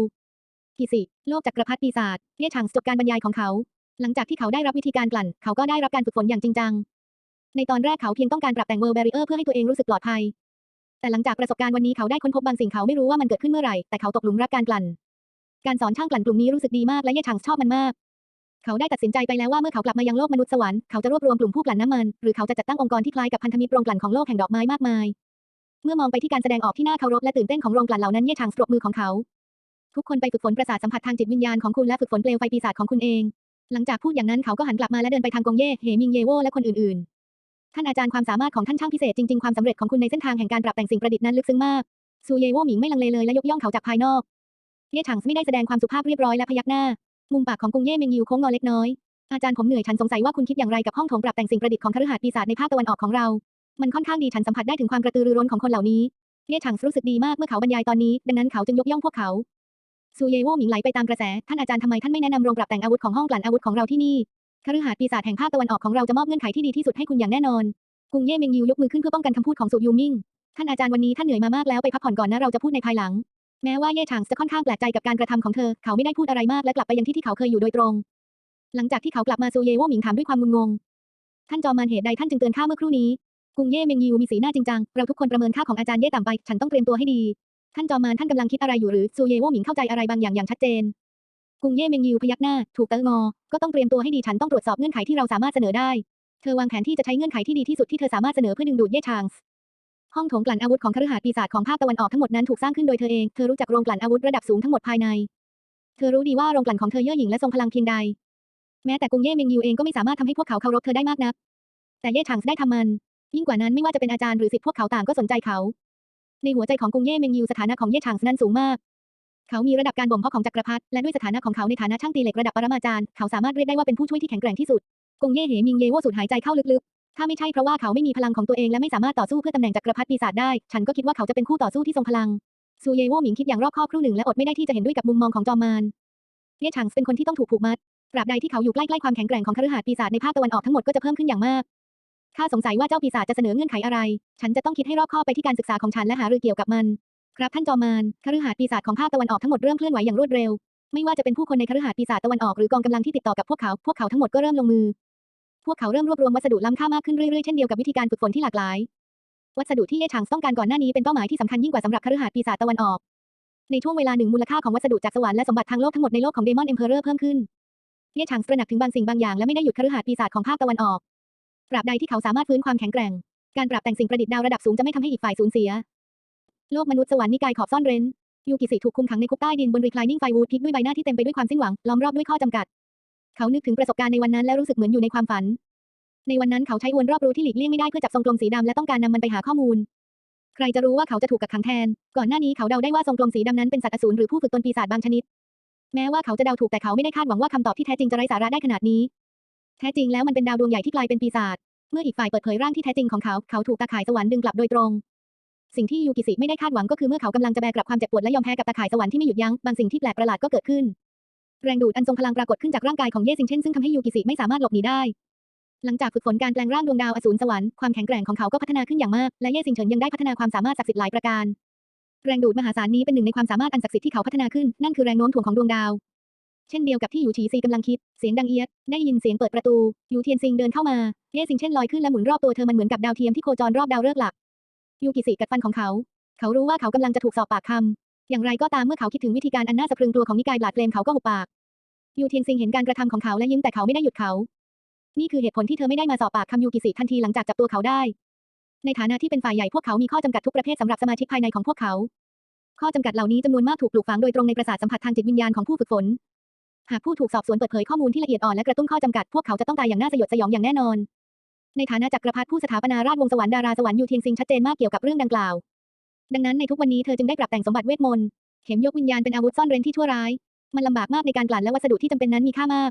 กิสิโลกจักรพรรดิปีศาจเย่ฉางจบการบรรยายของเขา หลังจากที่เขาได้รับวิธีการกลั่น เขาก็ได้รับการฝึกฝนอย่างจริงจังในตอนแรกเขาเพียงต้องการปรับแต่งเวอร์แบริเออร์เพื่อให้ตัวเองรู้สึกปลอดภัย แต่หลังจากประสบการณ์วันนี้เขาได้ค้นพบบางสิ่งเขาไม่รู้ว่ามันเกิดขึ้นเมื่อไหร่ แต่เขาตกหลุมรักการกลั่น การสอนช่างกลั่นกลุ่มนี้รู้สึกดีมากและเย่ฉางชอบมันมาก เขาได้ตัดสินใจไปแล้วว่าเมื่อเขากลับมายังโลกมนุษย์สวรรค์เขาจะรวบรวมกลุ่มผู้กลั่นน้ำมัน หรือเขาจะจัดตั้งองค์กรที่คล้ายกับพันธมิตรโรงกลั่นของโลกแห่งดอกไม้มากมาย เมื่อมองไปที่การแสดงออกที่น่าเคารพและตื่นเต้นของโรงกลั่นเหล่านั้นเย่ฉางสรบมือของเขา ทุกคนไปฝึกฝนประสาทสัมผัสทางจิตวิญญาณของคุณและฝึกฝนเปลวไฟปีศาจของคุณเอง หลังจากพูดอย่างนั้นเขาก็หันกลับมาและเดินไปทางกงเย่ เหมิงเยโวและคนอื่นๆ ท่านอาจารย์ความสามารถของท่านช่างพิเศษจริงๆความสำเร็จของคุณในเส้นทางแห่งการปรับแต่งสิ่งประดิษฐ์นั้นลึกซึ้งมากซูเยโวหมิงไม่ลังเลเลยและยกย่องเขาจากภายนอกเย่ฉางไม่ได้แสดงความสุภาพเรียบร้อยและพยักหน้า มุมปากของกุงเย่เมงยิวโค้งงอเล็กน้อยอาจารย์ผมเหนื่อยฉันสงสัยว่าคุณคิดอย่างไรกับห้องโถงปรับแต่งสิ่งประดิษฐ์ของคฤหาสน์ปีศาจในภาคตะวันออกของเรา มันค่อนข้างดีฉันสัมผัสได้ถึงความกระตือรือร้นของคนเหล่านี้เย่ฉางรู้สึกดีมากเมื่อเขาบรรยายตอนนี้ ดังนั้นเขาจึงยกย่องพวกเขาซูเยโวหมิงไหลไปตามกระแส ท่านอาจารย์ทำไมท่านไม่แนะนำโรงปรับแต่งอาวุธของห้องกลั่นอาวุธของเราที่นี่ คฤหาสน์ปีศาจแห่งภาคตะวันออกของเราจะมอบเงื่อนไขที่ดีที่สุดให้คุณอย่างแน่นอน กุงเย่เมงยิวยกมือขึ้นเพื่อป้องกันคำพูดของซูยูมิงท่านอาจารย์วันนี้ท่านเหนื่อยมามากแล้วไปพักผ่อนก่อนนะเราจะพูดในภายหลัง แม้ว่าเย่ฉางจะค่อนข้างแปลกใจกับการกระทำของเธอ เขาไม่ได้พูดอะไรมากและกลับไปยังที่ที่เขาเคยอยู่โดยตรง หลังจากที่เขากลับมาซูเยโวหมิงถามด้วยความงุนงง ท่านจอมมารเหตุใดท่านจึงเตือนข้าเมื่อครู่นี้ กุงเย่เมงยิวมีสีหน้าจริงจังเราทุกคนประเมินค่าของอาจารย์เย่ต่ำไป ฉันต้องเตรียมตัวให้ดี ท่านจอมารท่านกำลังคิดอะไรอยู่หรือซูเยโวหมิงเข้าใจอะไรบางอย่างอย่างชัดเจน กุงเย่เมงยิวพยักหน้า ถูกเตงอ ก็ต้องเตรียมตัวให้ดีฉันต้องตรวจสอบเงื่อนไขที่เราสามารถเสนอได้ เธอวางแผนที่จะใช้เงื่อนไขที่ดีที่สุดที่เธอสามารถเสนอเพื่อดึงดูดเย่ชางส์ห้องโถงกลั่นอาวุธของคฤหาสน์ปีศาจของภาคตะวันออกทั้งหมดนั้นถูกสร้างขึ้นโดยเธอเอง เธอรู้จักโรงกลั่นอาวุธระดับสูงทั้งหมดภายใน เธอรู้ดีว่าโรงกลั่นของเธอเย่อหยิ่งและทรงพลังเพียงใด แม้แต่กุงเย่เมงยิวเองก็ไม่สามารถทำให้พวกเขาเคารพเธอได้มากนัก แต่เย่ชางส์ได้ทำมัน ยิ่งกว่านั้นไม่ว่าจะเป็นอาจารย์หรือศิษย์พวกเขาต่างก็สนใจเขา ในหัวใจของกุงเย่เมงยิวสถานะของเย่ชางส์นั้นสูงมาก เขามีระดับการบ่มเพาะของจักรพรรดิและด้วยสถานะของเขาในฐานะช่างตีเหล็กระดับปรมาจารย์เขาสามารถเรียกได้ว่าเป็นผู้ช่วยที่แข็งแกร่งที่สุดกงเย่เหมิงเยโวสูดหายใจเข้าลึกๆ ถ้าไม่ใช่เพราะว่าเขาไม่มีพลังของตัวเองและไม่สามารถต่อสู้เพื่อตำแหน่งจักรพรรดิปีศาจได้ ฉันก็คิดว่าเขาจะเป็นคู่ต่อสู้ที่ทรงพลังซูเยโวหมิงคิดอย่างรอบคอบครู่หนึ่งและอดไม่ได้ที่จะเห็นด้วยกับมุมมองของจอมมารเย่ฉางเป็นคนที่ต้องถูกผูกมัดตราบใดที่เขาอยู่ใกล้ๆความแข็งแกร่งของคฤหาสน์ปีศาจในภาคตะวันออกทั้งหมดก็จะเพิ่มขึ้นอย่างมากข้าสงสัยว่าเจ้าปีศาจจะเสนอเงื่อนไขอะไร ฉันจะต้องคิดให้รอบคอบไปที่การศึกษาของฉันและหารือเกี่ยวกับมัน ครับท่านจอมารคฤหาสน์ปีศาจของภาคตะวันออกทั้งหมดเริ่มเคลื่อนไหวอย่างรวดเร็ว ไม่ว่าจะเป็นผู้คนในคฤหาสน์ปีศาจตะวันออกหรือกองกำลังที่ติดต่อกับพวกเขา พวกเขาทั้งหมดก็เริ่มลงมือ พวกเขาเริ่มรวบรวมวัสดุล้ำค่ามากขึ้นเรื่อยๆ เช่นเดียวกับวิธีการฝึกฝนที่หลากหลาย วัสดุที่เย่ฉางต้องการก่อนหน้านี้เป็นเป้าหมายที่สำคัญยิ่งกว่าสำหรับคฤหาสน์ปีศาจตะวันออก ในช่วงเวลาหนึ่งมูลค่าของวัสดุจากสวรรค์และสมบัติทางโลกทั้งหมดในโลกของเดมอนเอ็มเพอเรอร์เพิ่มขึ้นเย่ฉางตระหนักถึงบางสิ่งบางอย่างและไม่ได้หยุดคฤหาสน์ปีศาจของภาคตะวันออกตราบใดที่เขาสามารถฟื้นความแข็งแกร่ง การปรับแต่งสิ่งประดิษฐ์ดาวระดับสูงจะไม่ทำให้อีกฝ่ายสูญเสีย โลกมนุษย์สวรรค์นิกายขอบซ่อนเร้นยูกิสิถูกคุมขังในคุกใต้ดินบนรีคลายนิ่งไฟวูดพิกด้วยใบหน้าที่เต็มไปด้วยความสิ้นหวังล้อมรอบด้วยข้อจำกัด เขานึกถึงประสบการณ์ในวันนั้นและรู้สึกเหมือนอยู่ในความฝัน ในวันนั้นเขาใช้วนรอบรู้ที่หลีกเลี่ยงไม่ได้เพื่อจับทรงกลมสีดำและต้องการนำมันไปหาข้อมูล ใครจะรู้ว่าเขาจะถูกกักขังแทน ก่อนหน้านี้เขาเดาได้ว่าทรงกลมสีดำนั้นเป็นสัตว์อสูรหรือผู้ฝึกตนปีศาจบางชนิด แม้ว่าเขาจะเดาถูกแต่เขาไม่ได้คาดหวังว่าคำตอบที่แท้จริงจะไร้สาระได้ขนาดนี้ แท้จริงแล้วมันเป็นดาวดวงใหญ่ที่กลายเป็นปีศาจเมื่ออีกฝ่ายเปิดเผยร่างที่แท้จริงของเขา เขาถูกตาข่ายสวรรค์ดึงกลับโดยตรง สิ่งที่ยูกิสิไม่ได้คาดหวังก็คือเมื่อเขากำลังจะแบกกลับความเจ็บปวดและยอมแพ้กับตาข่ายสวรรค์ที่ไม่หยุดยั้งบางสิ่งที่แปลกประหลาดก็เกิดขึ้น แรงดูดอันทรงพลังปรากฏขึ้นจากร่างกายของเย่ซิงเช่นซึ่งทำให้ยูกิสิไม่สามารถหลบหนีได้ หลังจากฝึกฝนการแปลงร่างดวงดาวอสูรสวรรค์ความแข็งแกร่งของเขาก็พัฒนาขึ้นอย่างมากและเย่ซิงเฉินยังได้พัฒนาความสามารถศักดิ์สิทธิ์หลายประการ แรงดูดมหาศาลนี้เป็นหนึ่งในความสามารถอันศักดิ์สิทธิ์ที่เขาพัฒนาขึ้นนั่นคือแรงโน้มถ่วงของดวงดาวเช่นเดียวกับที่อยู่ฉีซีกำลังคิด เสียงดังเอียด ได้ยินเสียงเปิดประตูยูเทียนซิงเดินเข้ามา เย่ซิงเช่นลอยขึ้นและหมุนรอบตัวเธอมันเหมือนกับดาวเทียมที่โคจรรอบดาวฤกษ์หลัก ยูกิสิกัดฟันของเขา เขารู้ว่าเขากำลังจะถูกสอบปากคำ อย่างไรก็ตามเมื่อเขาคิดถึงวิธีการอันน่าสะพรึงกลัวของนิกายบลาดเลมเขาก็หุบปาก ยูเทียนซิงเห็นการกระทำของเขาและยิ้มแต่เขาไม่ได้หยุดเขา นี่คือเหตุผลที่เธอไม่ได้มาสอบปากคำยูกิสิทันทีหลังจากจับตัวเขาได้ ในฐานะที่เป็นฝ่ายใหญ่พวกเขามีข้อจำกัดทุกประเภทสำหรับสมาชิกภายในของพวกเขา ข้อจำกัดเหล่านี้จำนวนมากถูกปลูกฝังโดยตรงในประสาทสัมผัสทางจิตวิญญาณของผู้ฝึกฝน หากผู้ถูกสอบสวนเปิดเผยข้อมูลที่ละเอียดอ่อนและกระตุ้นข้อจำกัดพวกเขาจะต้องตายอย่างน่าสยดสยองอย่างแน่นอน ในฐานะจักรพรรดิผู้สถาปนาราชวงศ์สวรรค์ดาราสวรรค์ยูเทียนซิงชัดเจนมากเกี่ยวกับเรื่องดังกล่าว ดังนั้นในทุกวันนี้เธอจึงได้ปรับแต่งสมบัติเวทมนต์เข็มยกวิญญาณเป็นอาวุธซ่อนเร้นที่ชั่วร้าย มันลำบากมากในการกลั่นและวัสดุที่จำเป็นนั้นมีค่ามาก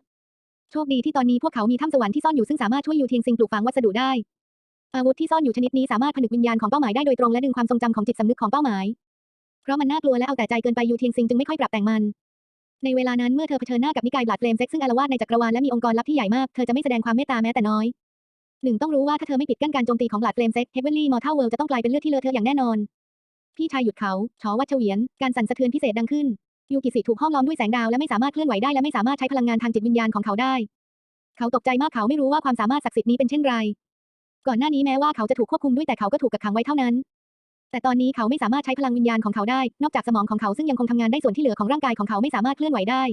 โชคดีที่ตอนนี้พวกเขามีถ้ำสวรรค์ที่ซ่อนอยู่ซึ่งสามารถช่วยยูเทียนซิงปลูกฝังวัสดุได้ อาวุธที่ซ่อนอยู่ชนิดนี้สามารถผนึกวิญญาณของเป้าหมายได้โดยตรงและดึงความทรงจำของจิตสำนึกของเป้าหมาย เพราะมันน่ากลัวและเอาแต่ใจเกินไปยูเทียงซิงจึงไม่ค่อยปรับแต่งมัน ในเวลานั้นเมื่อเธอเผชิญหน้ากับนิกายบลัดเฟลมเซ็กซึ่งอาลวาดในจักรวาลและมีองค์กรลับที่ใหญ่มากเธอจะไม่แสดงความเมตตาแม้แต่น้อย หนึ่งต้องรู้ว่าถ้าเธอไม่ปิดกั้นการโจมตีของบลัดเฟลมเซ็กเฮเวนลี่มอร์เทลเวิลด์จะต้องกลายเป็นเลือดที่เลอะเทอะอย่างแน่นอน พี่ชายหยุดเขาชอวัดเฉวียน การสั่นสะเทือนพิเศษดังขึ้น ยูกิสิถูกห้อมล้อมด้วยแสงดาวและไม่สามารถเคลื่อนไหวได้และไม่สามารถใช้พลังงานทางจิตวิญญาณของเขาได้ เขาตกใจมากเขาไม่รู้ว่าความสามารถศักดิ์สิทธิ์นี้เป็นเช่นไร ก่อนหน้านี้แม้ว่าเขาจะถูกควบคุมด้วยแต่เขาก็ถูกกักขังไว้เท่านั้น แต่ตอนนี้เขาไม่สามารถใช้พลังวิญญาณของเขาได้ นอกจากสมองของเขาซึ่งยังคงทำงานได้ส่วนที่เหลือของร่างกายของเขาไม่สามารถเคลื่อนไหวได้